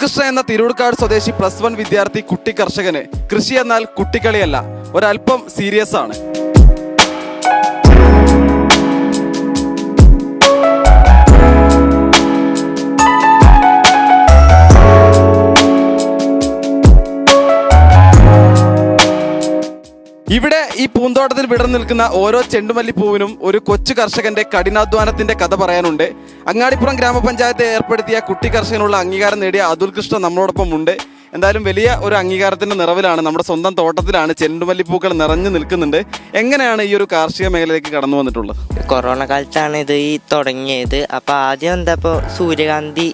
കൃഷ്ണ എന്ന തിരൂർക്കാട് സ്വദേശി plus one വിദ്യാർത്ഥി കുട്ടി കർഷകന് കൃഷി എന്നാൽ കുട്ടിക്കളിയല്ല ഒരല്പം സീരിയസ് ആണ്. വിടർന്നു നിൽക്കുന്ന ഓരോ ചെണ്ടുമല്ലിപ്പൂവിനും ഒരു കൊച്ചു കർഷകന്റെ കഠിനാധ്വാനത്തിന്റെ കഥ പറയാനുണ്ട്. അങ്ങാടിപ്പുറം ഗ്രാമപഞ്ചായത്ത് ഏർപ്പെടുത്തിയ കുട്ടി കർഷകനുള്ള അംഗീകാരം നേടിയ അതുൽ കൃഷ്ണ നമ്മളോടൊപ്പം ഉണ്ട്. എന്തായാലും വലിയ ഒരു അംഗീകാരത്തിന്റെ നിറവിലാണ് നമ്മുടെ സ്വന്തം തോട്ടത്തിലാണ് ചെണ്ടുമല്ലിപ്പൂക്കൾ നിറഞ്ഞു നിൽക്കുന്നുണ്ട്. എങ്ങനെയാണ് ഈ ഒരു കാർഷിക മേഖലയിലേക്ക് കടന്നു വന്നിട്ടുള്ളത്? കൊറോണ കാലത്താണ് ഇത് ഈ തുടങ്ങിയത്. അപ്പോൾ ആദ്യം എന്താ സൂര്യകാന്തി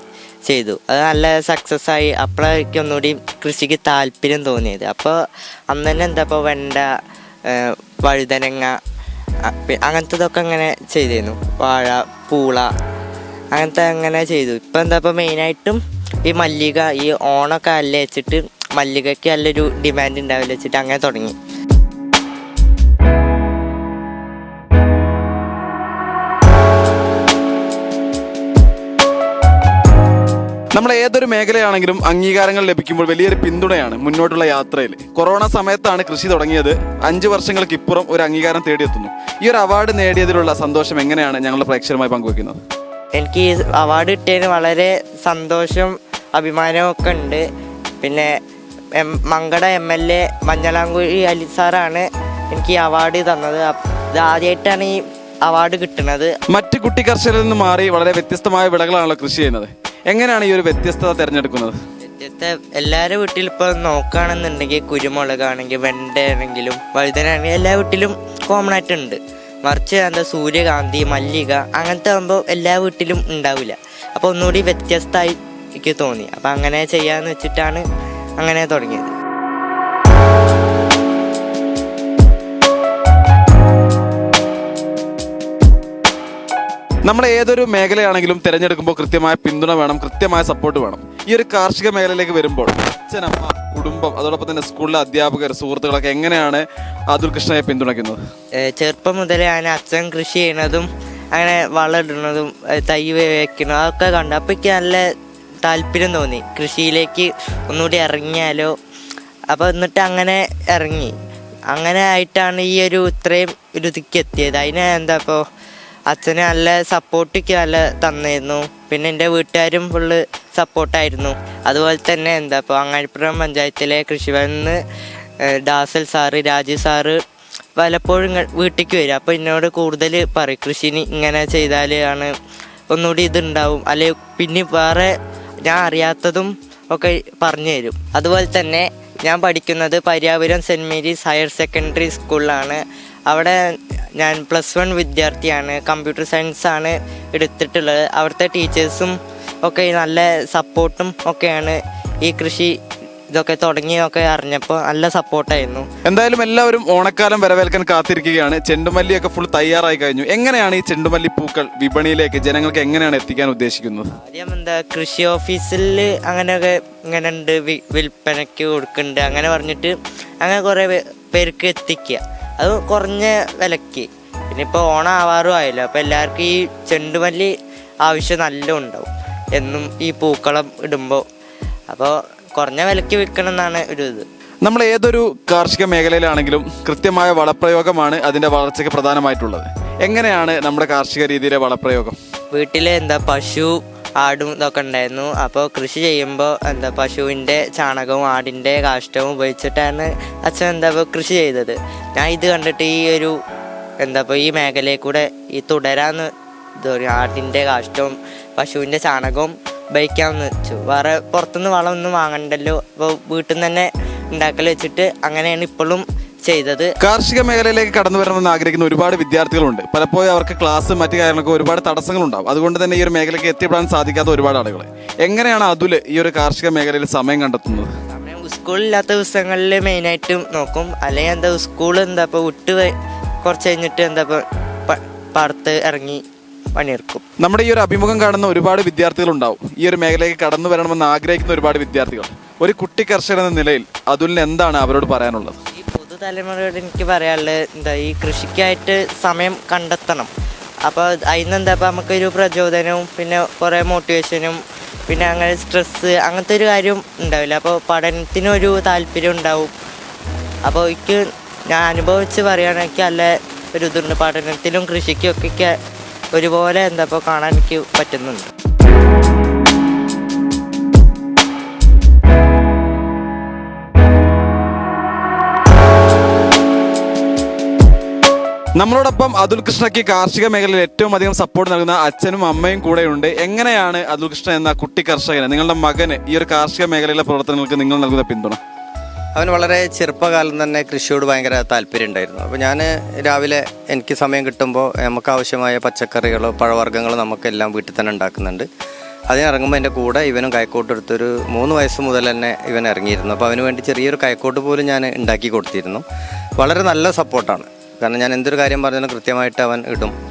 ചെയ്തു. അത് നല്ല സക്സസ് ആയി. അപ്പോഴേക്കൊന്നുകൂടി കൃഷിക്ക് താല്പര്യം തോന്നിയത്. അപ്പോൾ അന്ന് തന്നെ എന്താ ഇപ്പോൾ വെണ്ട വഴുതനങ്ങ അങ്ങനത്തതൊക്കെ അങ്ങനെ ചെയ്തിരുന്നു. വാഴ പൂള അങ്ങനത്തെ അങ്ങനെ ചെയ്തു. ഇപ്പം എന്താ ഇപ്പോൾ മെയിനായിട്ടും ഈ മല്ലിക ഈ ഓണൊക്കെ അല്ല വെച്ചിട്ട് മല്ലികയ്ക്ക് നല്ലൊരു ഡിമാൻഡ് ഉണ്ടാവില്ല വെച്ചിട്ട് അങ്ങനെ തുടങ്ങി. നമ്മൾ ഏതൊരു മേഖലയാണെങ്കിലും അംഗീകാരങ്ങൾ ലഭിക്കുമ്പോൾ വലിയൊരു പിന്തുണയാണ് മുന്നോട്ടുള്ള യാത്രയിൽ. കൊറോണ സമയത്താണ് കൃഷി തുടങ്ങിയത്. അഞ്ച് വർഷങ്ങൾക്ക് ഇപ്പുറം ഒരു അംഗീകാരം തേടിയെത്തുന്നു. ഈ ഒരു അവാർഡ് നേടിയതിലുള്ള സന്തോഷം എങ്ങനെയാണ് ഞങ്ങളുടെ പ്രേക്ഷകരുമായി പങ്കുവെക്കുന്നത്? എനിക്ക് ഈ അവാർഡ് കിട്ടിയതിന് വളരെ സന്തോഷവും അഭിമാനവും ഒക്കെ ഉണ്ട്. പിന്നെ Mankada M L A Manjalamkuzhi Ali സാറാണ് എനിക്ക് ഈ അവാർഡ് തന്നത്. ഇത് ആദ്യമായിട്ടാണ് ഈ അവാർഡ് കിട്ടുന്നത്. മറ്റു കുട്ടി കർഷകരിൽ നിന്ന് മാറി വളരെ വ്യത്യസ്തമായ വിളകളാണല്ലോ കൃഷി ചെയ്യുന്നത്. എങ്ങനെയാണ് ഈ ഒരു വ്യത്യസ്തത തിരഞ്ഞെടുക്കുന്നത്? വ്യത്യസ്ത എല്ലാവരുടെ വീട്ടിലും ഇപ്പോൾ നോക്കുകയാണെന്നുണ്ടെങ്കിൽ കുരുമുളകാണെങ്കിൽ വെണ്ടയാണെങ്കിലും വഴുതനാണെങ്കിലും എല്ലാ വീട്ടിലും കോമൺ ആയിട്ടുണ്ട്. മറിച്ച് എന്താ സൂര്യകാന്തി മല്ലിക അങ്ങനത്തെ ആകുമ്പോൾ എല്ലാ വീട്ടിലും ഉണ്ടാവില്ല. അപ്പോൾ ഒന്നുകൂടി വ്യത്യസ്തമായി എനിക്ക് തോന്നി. അപ്പോൾ അങ്ങനെ ചെയ്യാന്ന് വെച്ചിട്ടാണ് അങ്ങനെ തുടങ്ങിയത്. നമ്മൾ ഏതൊരു മേഖലയാണെങ്കിലും തിരഞ്ഞെടുക്കുമ്പോൾ കൃത്യമായ പിന്തുണ വേണം കൃത്യമായ സപ്പോർട്ട് വേണം. ഈ ഒരു കാർഷിക മേഖലയിലേക്ക് വരുമ്പോൾ അച്ഛനമ്മ കുടുംബം അതോടൊപ്പം തന്നെ സ്കൂളിലെ അധ്യാപകർ സുഹൃത്തുക്കളൊക്കെ എങ്ങനെയാണ് അതുൽ കൃഷ്ണയെ പിന്തുണയ്ക്കുന്നത്? ചെറുപ്പം മുതലേ ഞാൻ അച്ഛൻ കൃഷി ചെയ്യണതും അങ്ങനെ വളമിടുന്നതും തൈ വെക്കുന്നതും അതൊക്കെ കണ്ടു. അപ്പോൾ എനിക്ക് നല്ല താല്പര്യം തോന്നി. കൃഷിയിലേക്ക് ഒന്നുകൂടി ഇറങ്ങിയാലോ? അപ്പോൾ എന്നിട്ട് അങ്ങനെ ഇറങ്ങി. അങ്ങനെ ആയിട്ടാണ് ഈ ഒരു ഇത്രയും ഒരു ഇതിക്ക് എത്തിയത്. അതിന് ഇപ്പോൾ അച്ഛന് നല്ല സപ്പോർട്ടൊക്കെ നല്ല തന്നിരുന്നു പിന്നെ എന്റെ വീട്ടുകാരും ഫുള്ള് സപ്പോർട്ടായിരുന്നു അതുപോലെ തന്നെ എന്താ ഇപ്പോൾ അങ്ങാടിപ്പുറം പഞ്ചായത്തിലെ കൃഷിഭവനിൽ നിന്ന് ഡാസൽ സാറ് രാജീവ് സാറ് പലപ്പോഴും വീട്ടിലേക്ക് വരും. അപ്പോൾ എന്നോട് കൂടുതൽ പറയും കൃഷിന് ഇങ്ങനെ ചെയ്താൽ ആണ് ഒന്നുകൂടി ഇതുണ്ടാവും. അല്ലെ പിന്നെ വേറെ ഞാൻ അറിയാത്തതും ഒക്കെ പറഞ്ഞു തരും. അതുപോലെ തന്നെ ഞാൻ പഠിക്കുന്നത് Pariyapuram saint Mary's higher secondary സ്കൂളിലാണ്. അവിടെ ഞാൻ പ്ലസ് വൺ വിദ്യാർത്ഥിയാണ്. കമ്പ്യൂട്ടർ സയൻസ് ആണ് എടുത്തിട്ടുള്ളത്. അവിടുത്തെ ടീച്ചേഴ്സും ഒക്കെ നല്ല സപ്പോർട്ടും ഒക്കെയാണ് ഈ കൃഷി ഇതൊക്കെ തുടങ്ങിയൊക്കെ അറിഞ്ഞപ്പോൾ നല്ല സപ്പോർട്ടായിരുന്നു എന്തായാലും എല്ലാവരും ഓണക്കാലം വരവേൽക്കാൻ കാത്തിരിക്കുകയാണ്. ചെണ്ടുമല്ലിയൊക്കെ ഫുൾ തയ്യാറായി കഴിഞ്ഞു. എങ്ങനെയാണ് ഈ ചെണ്ടുമല്ലി പൂക്കൾ വിപണിയിലേക്ക് ജനങ്ങൾക്ക് എങ്ങനെയാണ് എത്തിക്കാൻ ഉദ്ദേശിക്കുന്നത്? ആദ്യം എന്താ കൃഷി ഓഫീസിൽ അങ്ങനെയൊക്കെ ഇങ്ങനെ ഉണ്ട് വിൽപ്പനയ്ക്ക് കൊടുക്കുന്നുണ്ട്. അങ്ങനെ പറഞ്ഞിട്ട് അങ്ങനെ കുറേ പേർക്ക് എത്തിക്കുക. അത് കുറഞ്ഞ വിലക്ക്. പിന്നെ ഇപ്പോൾ ഓണം ആവാറും ആയല്ലോ അപ്പോൾ എല്ലാവർക്കും ഈ ചെണ്ടുമല്ലി ആവശ്യം നല്ല ഉണ്ടാവും. എന്നും ഈ പൂക്കളം ഇടുമ്പോൾ അപ്പോൾ കുറഞ്ഞ വിലക്ക് വിൽക്കണം എന്നാണ് ഒരു ഇത്. നമ്മൾ ഏതൊരു കാർഷിക മേഖലയിലാണെങ്കിലും കൃത്യമായ വളപ്രയോഗമാണ് അതിന്റെ വളർച്ചയ്ക്ക് പ്രധാനമായിട്ടുള്ളത്. എങ്ങനെയാണ് നമ്മുടെ കാർഷിക രീതിയിലെ വളപ്രയോഗം? വീട്ടിൽ എന്താ പശു ആടും ഇതൊക്കെ ഉണ്ടായിരുന്നു. അപ്പോൾ കൃഷി ചെയ്യുമ്പോൾ എന്താ പശുവിന്റെ ചാണകവും ആടിന്റെ കാഷ്ടവും ഉപയോഗിച്ചിട്ടാണ് അച്ഛൻ എന്താ കൃഷി ചെയ്തത്. ഞാൻ ഇത് കണ്ടിട്ട് ഈ ഒരു എന്താ ഇപ്പോൾ ഈ മേഖലയിൽ കൂടെ ഈ തുടരാന്ന് പറയും ആട്ടിന്റെ കാഷ്ടവും പശുവിന്റെ ചാണകവും ഉപയോഗിക്കാമെന്ന് വെച്ചു. വേറെ പുറത്തുനിന്ന് വളമൊന്നും വാങ്ങണ്ടല്ലോ. അപ്പോൾ വീട്ടിൽ നിന്ന് തന്നെ ഉണ്ടാക്കൽ വെച്ചിട്ട് അങ്ങനെയാണ് ഇപ്പോഴും ചെയ്തത്. കാർഷിക മേഖലയിലേക്ക് കടന്നു വരണമെന്ന് ആഗ്രഹിക്കുന്ന ഒരുപാട് വിദ്യാർത്ഥികളുണ്ട്. പലപ്പോഴും അവർക്ക് ക്ലാസ് മറ്റു കാര്യങ്ങളൊക്കെ ഒരുപാട് തടസ്സങ്ങളുണ്ടാവും അതുകൊണ്ട് തന്നെ ഈ ഒരു മേഖലയ്ക്ക് എത്തിപ്പെടാൻ സാധിക്കാത്ത ഒരുപാട് ആളുകൾ എങ്ങനെയാണ് അതുൽ ഈ ഒരു കാർഷിക മേഖലയിൽ സമയം കണ്ടെത്തുന്നത്? സ്കൂളില്ലാത്ത ദിവസങ്ങളിൽ മെയിനായിട്ടും നോക്കും. അല്ലെങ്കിൽ എന്താ സ്കൂൾ എന്താ ഇപ്പോൾ വിട്ട് കുറച്ച് കഴിഞ്ഞിട്ട് എന്താ ഇപ്പോൾ പാടത്ത് ഇറങ്ങി പണിയെടുക്കും. നമ്മുടെ ഈ ഒരു അഭിമുഖം കാണുന്ന ഒരുപാട് വിദ്യാർത്ഥികൾ ഉണ്ടാവും ഈ ഒരു മേഖലയ്ക്ക് കടന്നു വരണമെന്ന് ആഗ്രഹിക്കുന്ന ഒരുപാട് വിദ്യാർത്ഥികൾ. ഒരു കുട്ടി കർഷകൻ എന്ന നിലയിൽ അതുലിന് എന്താണ് അവരോട് പറയാനുള്ളത്? ഈ പുതുതലമുറയോട് എനിക്ക് പറയാനുള്ളത് എന്താ ഈ കൃഷിക്കായിട്ട് സമയം കണ്ടെത്തണം. അപ്പോൾ അതിന് എന്താ ഇപ്പോൾ നമുക്കൊരു പ്രചോദനവും പിന്നെ കുറേ മോട്ടിവേഷനും പിന്നെ അങ്ങനെ സ്ട്രെസ്സ് അങ്ങനത്തെ ഒരു കാര്യം ഉണ്ടാവില്ല. അപ്പോൾ പഠനത്തിനൊരു താല്പര്യം ഉണ്ടാവും. അപ്പോൾ എനിക്ക് ഞാൻ അനുഭവിച്ച് പറയുകയാണെങ്കിൽ നല്ല ഒരു ഇതുണ്ട്. പഠനത്തിലും കൃഷിക്കും ഒക്കെ ഒരുപോലെ എന്താ ഇപ്പോൾ കാണാൻ എനിക്ക് പറ്റുന്നുണ്ട്. നമ്മളോടൊപ്പം അതുൽ കൃഷ്ണയ്ക്ക് കാർഷിക മേഖലയിൽ ഏറ്റവും അധികം സപ്പോർട്ട് നൽകുന്ന അച്ഛനും അമ്മയും കൂടെയുണ്ട്. എങ്ങനെയാണ് അതുൽ കൃഷ്ണ എന്ന കുട്ടി കർഷകന് നിങ്ങളുടെ മകന് ഈ ഒരു കാർഷിക മേഖലയിലെ പ്രവർത്തനങ്ങൾക്ക് നിങ്ങൾ നൽകുന്ന പിന്തുണ? അവൻ വളരെ ചെറുപ്പകാലം തന്നെ കൃഷിയോട് ഭയങ്കര താല്പര്യം ഉണ്ടായിരുന്നു. അപ്പോൾ ഞാൻ രാവിലെ എനിക്ക് സമയം കിട്ടുമ്പോൾ നമുക്ക് ആവശ്യമായ പച്ചക്കറികളോ പഴവർഗങ്ങളോ നമുക്കെല്ലാം വീട്ടിൽ തന്നെ ഉണ്ടാക്കുന്നുണ്ട്. അതിനിറങ്ങുമ്പോൾ എന്റെ കൂടെ ഇവനും കൈക്കോട്ട് എടുത്തൊരു മൂന്ന് വയസ്സ് മുതൽ തന്നെ ഇവൻ ഇറങ്ങിയിരുന്നു. അപ്പോൾ അവന് വേണ്ടി ചെറിയൊരു കൈക്കോട്ട് പോലും ഞാൻ ഉണ്ടാക്കി കൊടുത്തിരുന്നു. വളരെ നല്ല സപ്പോർട്ടാണ് കാരണം ഞാൻ എന്തൊരു കാര്യം പറഞ്ഞാലും കൃത്യമായിട്ട് അവൻ ഇടും.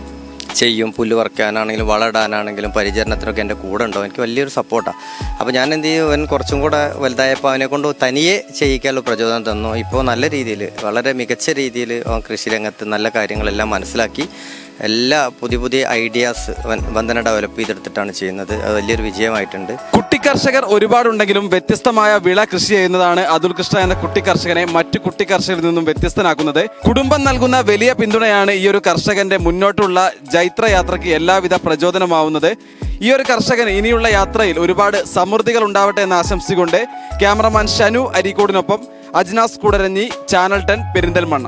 ചെയ്യും പുല്ല് പറിക്കാനാണെങ്കിലും വളമിടാനാണെങ്കിലും പരിചരണത്തിനൊക്കെ എന്റെ കൂടെ ഉണ്ടോ? എനിക്ക് വലിയൊരു സപ്പോർട്ടാണ് അപ്പോൾ ഞാൻ എന്ത് ചെയ്യും? അവൻ കുറച്ചും കൂടെ വലുതായപ്പോൾ അവനെ കൊണ്ട് തനിയെ ചെയ്യിക്കാനുള്ള പ്രചോദനം തന്നു. ഇപ്പോൾ നല്ല രീതിയിൽ വളരെ മികച്ച രീതിയിൽ അവൻ കൃഷി രംഗത്ത് നല്ല കാര്യങ്ങളെല്ലാം മനസ്സിലാക്കി. എല്ലാ പുതിയ പുതിയ ഐഡിയാസ് അവൻ വന്ദന ഡെവലപ്പ് ചെയ്തെടുത്തിട്ടാണ് ചെയ്യുന്നത്. അത് വലിയൊരു വിജയമായിട്ടുണ്ട്. കുട്ടി കർഷകർ ഒരുപാടുണ്ടെങ്കിലും വ്യത്യസ്തമായ വിള കൃഷി ചെയ്യുന്നതാണ് അതുൽ കൃഷ്ണ എന്ന കുട്ടി കർഷകനെ മറ്റു കുട്ടി കർഷകരിൽ നിന്നും വ്യത്യസ്തനാക്കുന്നത്. കുടുംബം നൽകുന്ന വലിയ പിന്തുണയാണ് ഈ ഒരു കർഷകന്റെ മുന്നോട്ടുള്ള ജൈത്രയാത്രയ്ക്ക് എല്ലാവിധ പ്രചോദനമാവുന്നത്. ഈ ഒരു കർഷകൻ ഇനിയുള്ള യാത്രയിൽ ഒരുപാട് സമൃദ്ധികൾ ഉണ്ടാവട്ടെ എന്ന് ആശംസിച്ചുകൊണ്ട് cameraman Shanu അരീക്കോടിനൊപ്പം Ajnas Kudaranji channel ten Perinthalmanna.